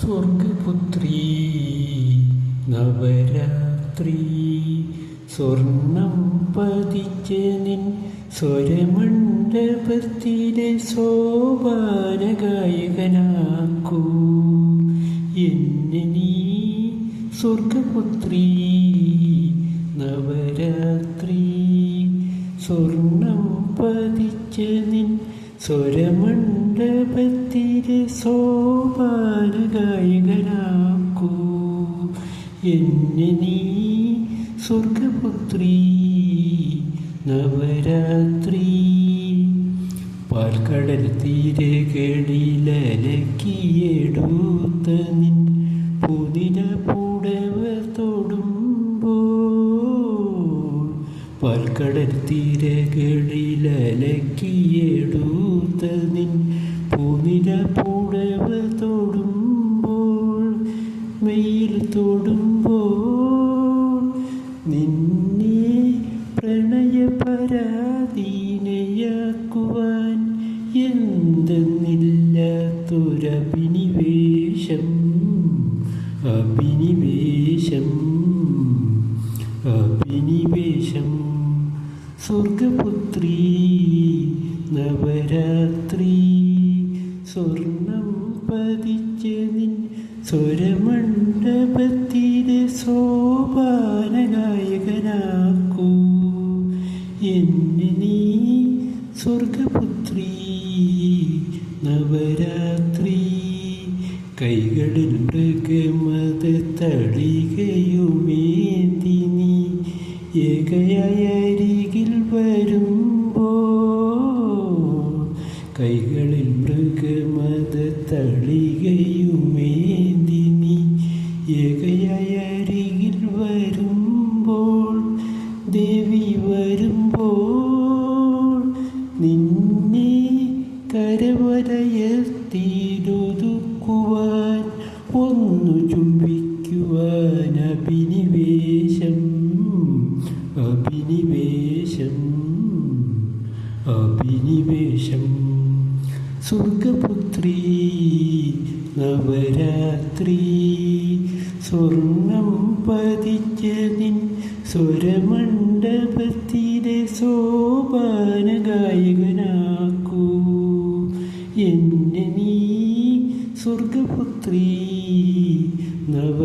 സ്വർഗപുത്രി നവരാത്രി സ്വർണം പതിച്ച നിൻ സ്വരമണ്ഡപത്തിലെ സോപാന ഗായകനാക്കൂ എന്നെ നീ സ്വർഗപുത്രി നവരാത്രി സ്വർണം പതിച്ച നിൻ സ്വരമണ്ഡപത്തിലെ സോപാന ഗായകനാക്കൂ എന്നെ നീ സ്വർഗപുത്രി നവരാത്രി. പാൽക്കടൽ തീരെ കേടിലലക്കിയെടുത്ത പുതിന പാൽക്കടൽ തീരകളിലലക്കിയെടുത്ത നിൻ പൂനില പുടവ തൊടുമ്പോൾ മെയിൽ തൊടുമ്പോൾ നിന്നെ പ്രണയ പ്രണയപരാധീനയാക്കുവാൻ എന്തെന്നില്ലാത്തൊരഭിനിവേശം അഭിനിവേശം അഭിനിവേശം. സ്വർഗപുത്രി നവരാത്രി സ്വർണം പതിച്ച നിൻ സ്വരമണ്ഡപത്തിലെ സോപാനഗായകനാക്കൂ എന്നെ നീ സ്വർഗപുത്രി നവരാത്രി കൈകളിൽ മൃഗമത തളികയുമേന്തി നീ ഏകയായ കൈകളിൽ மத ഏകയായ അരികിൽ വരുമ്പോൾ ദേവി വരുമ്പോൾ നിന്നെ കരവലയത്തിലൊതുക്കുവാൻ ഒന്നു ചുംബിക്കുവാൻ അഭിനിവേശം അഭിനിവേശം അഭിനിവേശം. സുഖപുത്രി നവരാത്രി സ്വർണം പതിച്ച നിൻ സ്വരമണ്ഡപത്തിലെ സോപാന ഗായകനാക്കൂ എന്നെ നീ സ്വർഗപുത്രി നവ